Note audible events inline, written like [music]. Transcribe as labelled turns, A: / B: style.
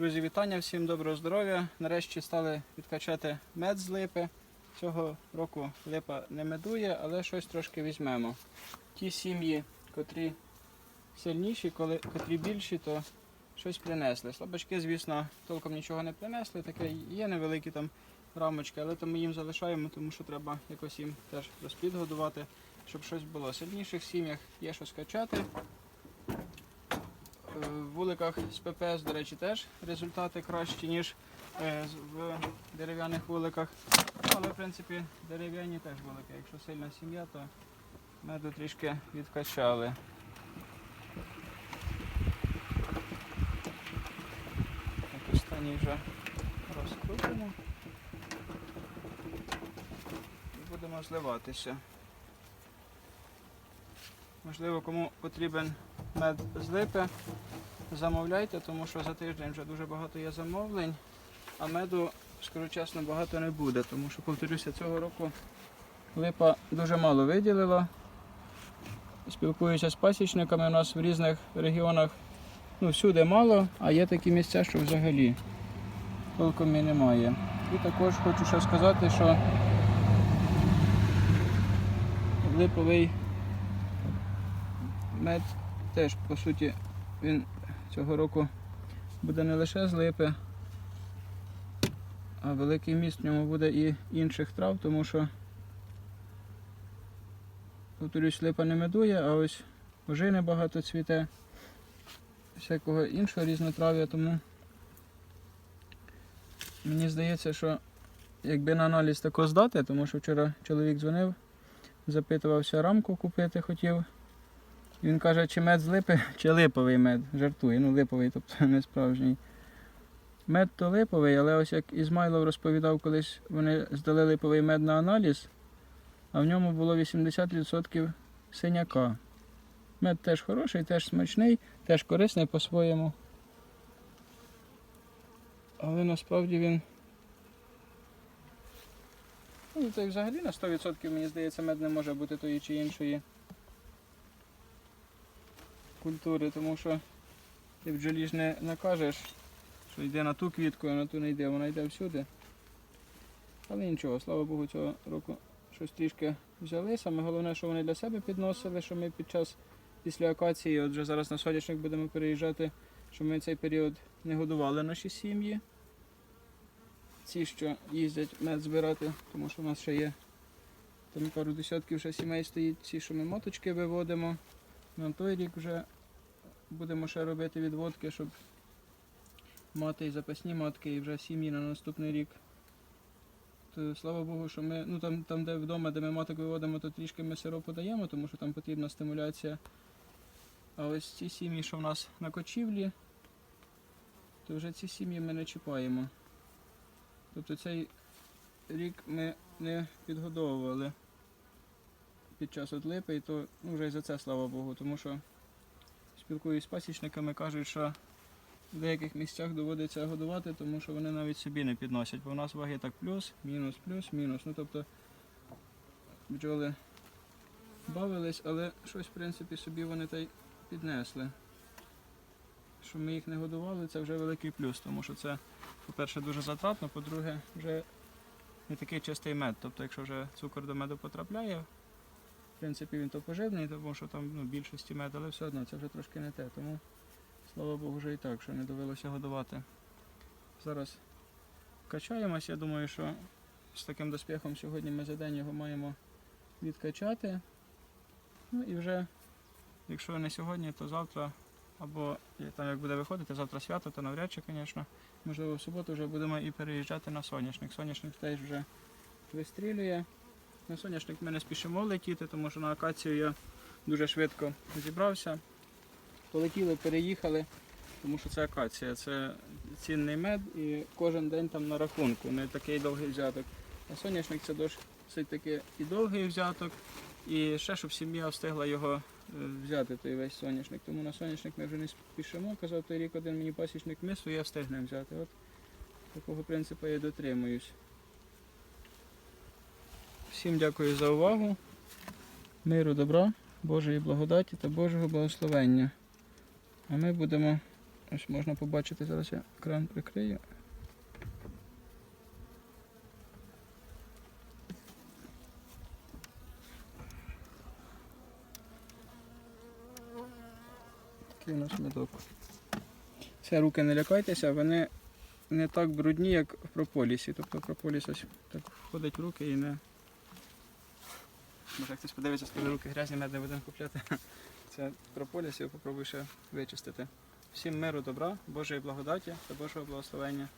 A: Друзі, вітання, всім доброго здоров'я. Нарешті стали відкачати мед з липи. Цього року липа не медує, але щось трошки візьмемо. Ті сім'ї, котрі сильніші, коли, котрі більші, то щось принесли. Слабачки, звісно, толком нічого не принесли. Таке є невеликі там рамочки, але то ми їм залишаємо, тому що треба якось їм теж розплід годувати, щоб щось було. В сильніших сім'ях є що скачати. Е, В вуликах з ППС, до речі, теж результати кращі, ніж е, в дерев'яних вуликах. Але, в принципі, дерев'яні теж вулики. Якщо сильна сім'я, то меду трішки відкачали. Так, останній вже розкрутимо. І будемо зливатися. Можливо, кому потрібен мед з липи, замовляйте, тому що за тиждень вже дуже багато є замовлень, а меду, скажу чесно, багато не буде, тому що, повторюся, цього року липа дуже мало виділила. Спілкуюся з пасічниками, у нас в різних регіонах ну, всюди мало, а є такі місця, що взагалі толком і немає. І також хочу ще сказати, що липовий мед теж, по суті, він цього року буде не лише з липи, а великий міст в ньому буде і інших трав, тому що, повторюсь, липа не медує, а ось ожини багато цвіте, всякого іншого різнотрав'я, тому мені здається, що якби на аналіз тако здати, тому що вчора чоловік дзвонив, запитувався рамку купити хотів. Він каже, чи мед з липи, чи липовий мед. Жартує. Ну, липовий, тобто [laughs] не справжній. Мед то липовий, але ось як Ізмайлов розповідав, колись вони здали липовий мед на аналіз, а в ньому було 80% синяка. Мед теж хороший, теж смачний, теж корисний по-своєму. Але насправді він. Ну, то взагалі на 100% мені здається, мед не може бути тої чи іншої культури, тому що ти бджолі ж не накажеш, що йде на ту квітку, а на ту не йде, вона йде всюди. Але нічого, слава Богу, цього року щось трішки взяли. Саме головне, що вони для себе підносили, що ми під час після акації, от вже зараз на сонячник будемо переїжджати, що ми цей період не годували наші сім'ї. Ці, що їздять мед збирати, тому що в нас ще є там пару десятків ще сімей стоїть, ці, що ми моточки виводимо. На той рік вже будемо ще робити відводки, щоб мати і запасні матки, і вже сім'ї на наступний рік. То, слава Богу, що ми, ну там, там де вдома, де ми маток виводимо, то трішки ми сиропу даємо, тому що там потрібна стимуляція. А ось ці сім'ї, що в нас на кочівлі, то вже ці сім'ї ми не чіпаємо. Тобто цей рік ми не підгодовували під час от липи, і то ну, вже і за це слава Богу, тому що спілкуюсь з пасічниками, кажуть, що в деяких місцях доводиться годувати, тому що вони навіть собі не підносять, бо в нас ваги так плюс, мінус, плюс, мінус. Ну тобто бджоли бавились, але щось в принципі собі вони та й піднесли. Що ми їх не годували, це вже великий плюс, тому що це, по-перше, дуже затратно, по-друге, вже не такий чистий мед. Тобто, якщо вже цукор до меду потрапляє, в принципі, він то поживний, тому що там ну, більшості мед, але все одно це вже трошки не те. Тому слава Богу, вже і так, що не довелося годувати. Зараз качаємось. Я думаю, що з таким доспіхом сьогодні ми за день його маємо відкачати. Ну і вже, якщо не сьогодні, то завтра, або там як буде виходити, завтра свято, то навряд чи, звісно. Можливо, в суботу вже будемо і переїжджати на соняшник. Соняшник теж вже вистрілює. На соняшник ми не спішимо летіти, тому що на акацію я дуже швидко зібрався. Полетіли, переїхали, тому що це акація, це цінний мед і кожен день там на рахунку, не такий довгий взяток. А соняшник це досить таки і довгий взяток, і ще щоб сім'я встигла його е, взяти, той весь соняшник. Тому на соняшник ми вже не спішимо. Казав той рік один мені пасічник ми своє встигнемо взяти. От такого принципу я дотримуюсь. Всім дякую за увагу. Миру, добра, Божої благодаті та Божого благословення. А ми будемо Ось можна побачити, зараз я кран прикрию. Такий наш медок. Це руки не лякайтеся, вони не так брудні, як в прополісі. Тобто прополіс ось так входить в руки і не. Може хтось подивиться, скаже руки грязні, мед не будемо купляти. [laughs] Це прополіс, і попробую ще вичистити. Всім миру, добра, Божої благодаті та Божого благословення.